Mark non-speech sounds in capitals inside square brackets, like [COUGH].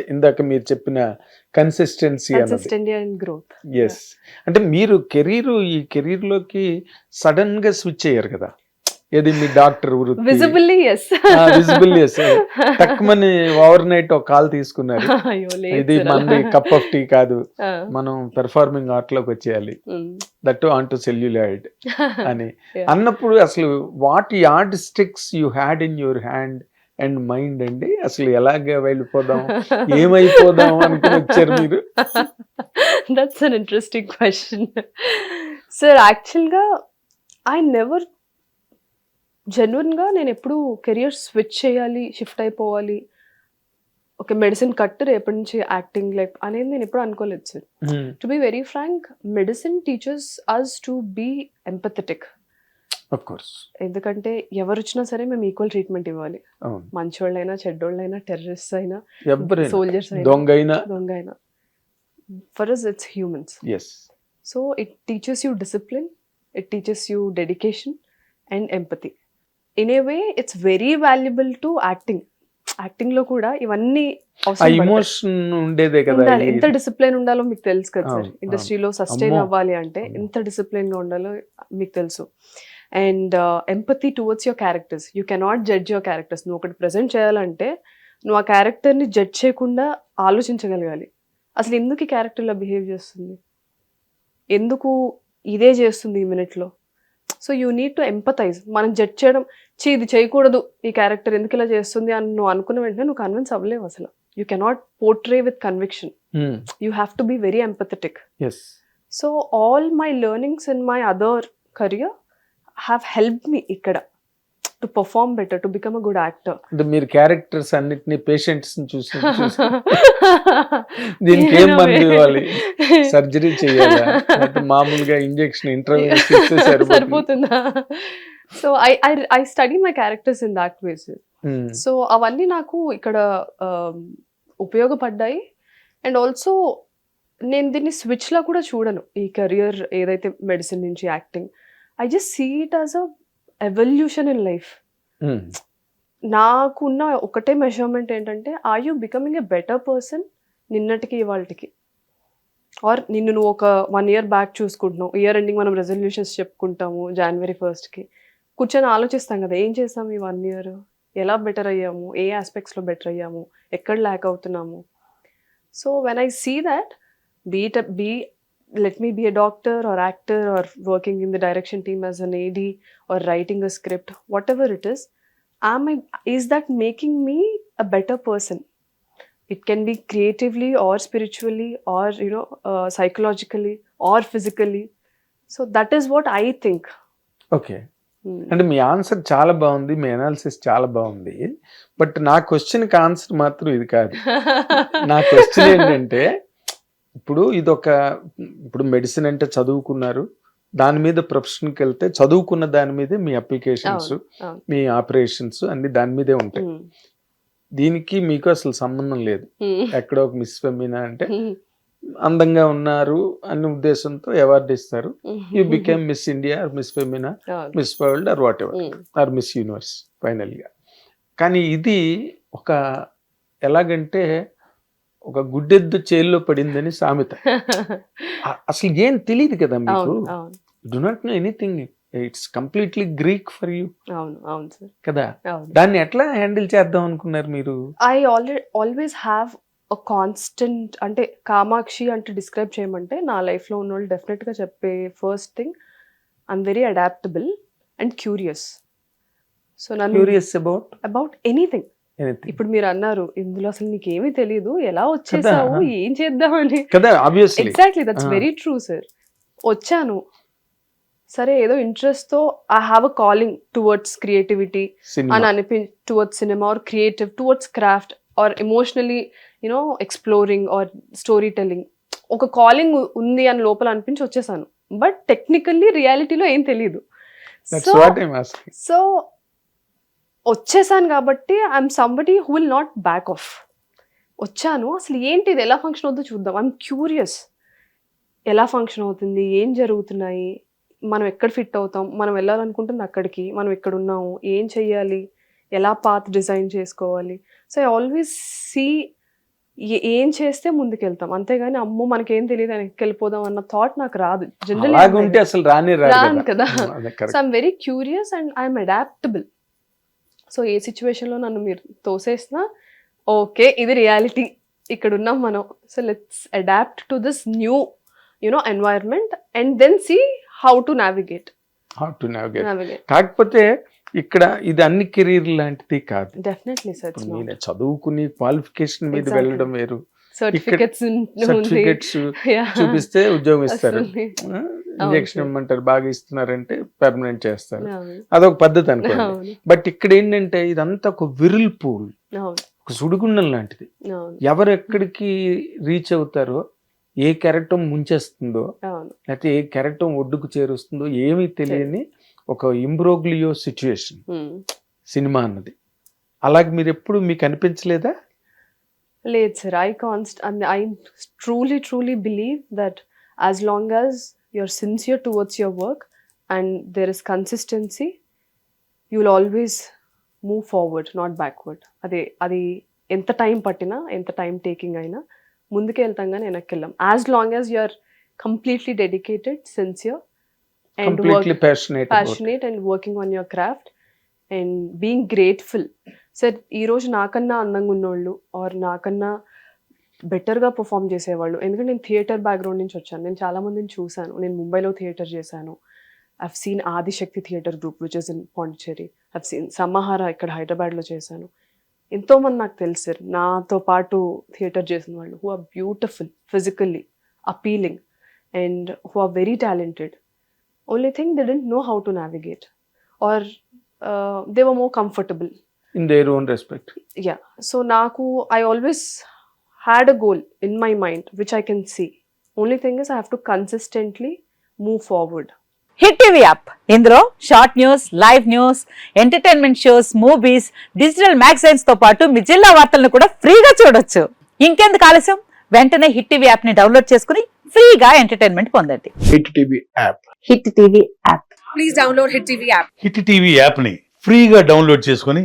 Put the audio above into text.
ఇందాక మీరు చెప్పిన కన్సిస్టెన్సీ గ్రోత్ ఎస్ అంటే మీరు కెరీర్ ఈ కెరీర్లోకి సడన్గా స్విచ్ అయ్యారు కదా. ఏది మీ డాక్టర్ విజిబుల్లీ ఎస్ తక్కువని ఓవర్ నైట్ ఒక కాల్ తీసుకున్నారు. ఇది మనది కప్ ఆఫ్ టీ కాదు. మనం పెర్ఫార్మింగ్ ఆర్ట్లోకి వచ్చేయాలి. దట్ ఆన్ టు సెల్యులాయిడ్ అని. [LAUGHS] అన్నప్పుడు అసలు what yardsticks you had in your hand and mind అండి అసలు ఎలాగ వెళ్ళిపోదాం ఏమైపోదాం అనుకుని వచ్చారు మీరు? That's an interesting question sir యాక్చువల్గా ఐ నెవర్ జెన్యున్గా నేను ఎప్పుడు కెరియర్ స్విచ్ చేయాలి షిఫ్ట్ అయిపోవాలి. ఒక మెడిసిన్ కట్ రేపటి నుంచి యాక్టింగ్ లైక్ అనేది నేను ఎప్పుడు అనుకోలేదు sir to be very frank medicine teaches us to be empathetic ఎందుకంటే ఎవరు వచ్చినా సరే మేము ఈక్వల్ ట్రీట్మెంట్ ఇవ్వాలి. మంచోళ్ళైనా చెడ్డోళ్ళైనా టెర్రరిస్ట్ అయినా సోల్జర్స్ అయినా దొంగ అయినా for us it's humans so it teaches you discipline it teaches you dedication and empathy in a way it's very valuable to acting యాక్టింగ్లో కూడా ఇవన్నీ. ఇమోషన్ ఉండేదే కదా ఎంత డిసిప్లిన్ ఉండాలో మీకు తెలుసు కదా సార్. ఇండస్ట్రీలో సస్టైన్. అవ్వాలి అంటే. ఎంత డిసిప్లిన్గా ఉండాలో మీకు తెలుసు. And empathy towards your characters you cannot judge your characters నువ్వు ఒకటి ప్రజెంట్ చేయాలంటే నువ్వు ఆ క్యారెక్టర్ని జడ్జ్ చేయకుండా ఆలోచించగలగాలి. అసలు ఎందుకు ఈ క్యారెక్టర్లో బిహేవ్ చేస్తుంది? ఎందుకు ఇదే చేస్తుంది ఈ మినిట్లో so you need to empathise మనం జడ్జ్ చేయడం చీ ఇది చేయకూడదు. ఈ క్యారెక్టర్ ఎందుకు ఇలా చేస్తుంది అని నువ్వు అనుకున్న వెంటనే నువ్వు కన్విన్స్ అవ్వలేవు అసలు. You cannot portray with conviction. You have to be very empathetic. So all my learnings in my other career have help me ఇక్కడ to perform better to become a good actor అంటే మీరు characters అన్నిటిని patients చూసి దీనికి ఏం మందు ఇవ్వాలి? Surgery చేయాలా? మామూలుగా ఇంజెక్షన్ [LAUGHS] ఇంటర్వ్యూ సరిపోతుంది. So I I I study my characters in that ways. So అవన్నీ నాకు ఇక్కడ um, ఉపయోగపడ్డాయి. అండ్ ఆల్సో నేను దీన్ని స్విచ్లా కూడా చూడను. ఈ కెరియర్ ఏదైతే మెడిసిన్ నుంచి acting I just see it as a evolution in life. నాకున్న ఒకటే మెజర్మెంట్ ఏంటంటే are you becoming a better person నిన్నటికి ఇవాళకి? ఆర్ నిన్ను నువ్వు ఒక వన్ ఇయర్ బ్యాక్ చూసుకుంటున్నావు. ఇయర్ ఎండింగ్ మనం రెజల్యూషన్స్ చెప్పుకుంటాము జనవరి ఫస్ట్కి కూర్చొని ఆలోచిస్తాం కదా ఏం చేస్తాం ఈ వన్ ఇయర్ ఎలా బెటర్ అయ్యాము? ఏ ఆస్పెక్ట్స్లో బెటర్ అయ్యాము? ఎక్కడ ల్యాక్ అవుతున్నాము? So when I see that be it be let me be a doctor or actor or working in the direction team as an AD or writing a script, whatever it is, am I is that making me a better person? It can be creatively or spiritually or you know uh, psychologically or physically. So that is what I think. Okay Hmm. అంటే మీ answer చాలా బాగుంది మీ analysis చాలా బాగుంది but నా క్వశ్చన్కి answer మాత్రం ఇది కాదు నా క్వశ్చన్ ఏంటంటే ఇప్పుడు ఇదొక ఇప్పుడు మెడిసిన్ అంటే చదువుకున్నారు దాని మీద ప్రొఫెషన్కి వెళ్తే చదువుకున్న దాని మీదే మీ అప్లికేషన్స్. మీ ఆపరేషన్స్ అన్ని దాని మీదే ఉంటాయి. దీనికి మీకు అసలు సంబంధం లేదు. ఎక్కడో ఒక మిస్ ఫెమినా అంటే. అందంగా ఉన్నారు అనే ఉద్దేశంతో అవార్డు ఇస్తారు you. Became Miss India Miss Femina. Miss World or whatever. Or Miss Universe ఫైనల్గా కానీ ఇది ఒక ఎలాగంటే ఒక గుడ్డెద్దు చేల్లో పడిందని సామెత. [LAUGHS] అసలు ఏం తెలియదు కదా మీకు? Do not know anything it's completely Greek for you అవును అవును సార్. కదా? దాన్ని ఎట్లా హ్యాండిల్ చేద్దాం అనుకున్నారు మీరు? I already always have constant అంటే కామాక్షి అంటే డిస్క్రైబ్ చేయమంటే నా లైఫ్లో ఉన్న వాళ్ళు డెఫినెట్గా చెప్పే first thing I'm very adaptable and curious so నన్ను క్యూరియస్ అబౌట్ అబౌట్ ఎనీథింగ్ ఇప్పుడు మీరు అన్నారు ఇందులో అసలు నీకేమీ తెలియదు ఎలా వచ్చేసావు. [LAUGHS] ఏం చేద్దామని. కదా obviously exactly that's. Very true sir వచ్చాను. సరే ఏదో ఇంట్రెస్ట్తో I have a calling towards creativity అని అనిపి towards cinema or creative towards craft or emotionally you know exploring or story telling ఒక కాలింగ్ ఉంది అని లోపల అనిపించి వచ్చేసాను. బట్ టెక్నికల్లీ రియాలిటీలో ఏం తెలియదు సో సో వచ్చేసాను కాబట్టి I'm somebody who will not back off వచ్చాను. అసలు ఏంటి ఇది? ఎలా ఫంక్షన్ అవుతుందో చూద్దాం. ఐఎమ్ క్యూరియస్ ఎలా ఫంక్షన్ అవుతుంది? ఏం జరుగుతున్నాయి? మనం ఎక్కడ ఫిట్ అవుతాం? మనం వెళ్ళాలనుకుంటుంది అక్కడికి. మనం ఎక్కడ ఉన్నాము? ఏం చెయ్యాలి? ఎలా పాత్ డిజైన్ చేసుకోవాలి? సో ఐ ఆల్వేస్ సీ ఏ- చేస్తే ముందుకెళ్తాం. అంతేగాని అమ్మో మనకేం తెలియదు వెనక్కి వెళ్ళిపోదాం అన్న థాట్ నాకు రాదు. అలాగుంటే అసలు రాని రాను కదా. So. I'm very curious and I'm adaptable so ఏ సిచ్యువేషన్లో నన్ను మీరు తోసేసినా ఓకే ఇది రియాలిటీ ఇక్కడ ఉన్నాం మనం. So let's adapt to this new you know environment and then see how to navigate to navigate. Navigate కాకపోతే ఇక్కడ ఇది అన్ని కెరీర్ లాంటిది కాదు. డెఫినెట్లీ సార్ నేను చదువుకుని క్వాలిఫికేషన్ మీద. వెళ్ళడం వేరు. Certificates certificates. చూపిస్తే ఉద్యోగం ఇస్తారు. ఇంజక్షన్. ఇమ్మంటారు బాగా ఇస్తున్నారంటే పర్మనెంట్ చేస్తారు. అదొక పద్ధతి అనుకోండి. బట్ ఇక్కడ ఏంటంటే ఇదంతా ఒక విరిల్ పూల్ ఒక సుడిగుండం లాంటిది. ఎవరు ఎక్కడికి రీచ్ అవుతారో ఏ కెరటం ముంచేస్తుందో లేకపోతే ఏ కెరటం ఒడ్డుకు చేరుస్తుందో ఏమీ తెలియని ఒక ఇంబ్రోగ్లియో సిచ్యుయేషన్ Hmm. సినిమా అన్నది. అలాగే మీరు ఎప్పుడు మీకు అనిపించలేదా? లేదు sir I const I truly truly believe that as long as you're sincere towards your work and there is consistency you will always move forward not backward అదే అది ఎంత టైం పట్టినా ఎంత టైం టేకింగ్ అయినా ముందుకు వెళ్తాం కానీ వెనక్కి వెళ్ళాం as long as you're completely dedicated sincere and work completely passionate passionate and working on your craft and being grateful sir ఈరోజు నాకన్నా అందంగా ఉన్నోళ్ళు ఆర్ నాకన్నా బెటర్గా పర్ఫామ్ చేసేవాళ్ళు. ఎందుకంటే నేను థియేటర్ బ్యాక్గ్రౌండ్ నుంచి వచ్చాను. నేను చాలా మందిని చూశాను. నేను ముంబైలో థియేటర్ చేశాను. I've seen Adishakti theatre group which is in Pondicherry I've seen Samahara ఇక్కడ హైదరాబాద్లో చేశాను. ఎంతోమంది నాకు తెలుసు సార్. నాతో పాటు థియేటర్ చేసిన వాళ్ళు who are beautiful physically appealing and who are very talented only thing they didn't know how to navigate or they were more comfortable in their own respect yeah. So naku i always had a goal in my mind which i can see. Only thing is i have to consistently move forward. Hit TV app ఇందులో short news live news entertainment shows movies digital మ్యాగజైన్స్తో పాటు మీ జిల్లా వార్తలను కూడా ఫ్రీగా చూడొచ్చు. ఇంకెందుకు ఆలస్యం? వెంటనే హిట్ టీవీ యాప్ని డౌన్లోడ్ చేసుకుని ఫ్రీగా ఎంటర్టైన్మెంట్ పొందండి. Hit TV app Hit TV app Hit TV యాప్ని ఫ్రీగా డౌన్లోడ్ చేసుకొని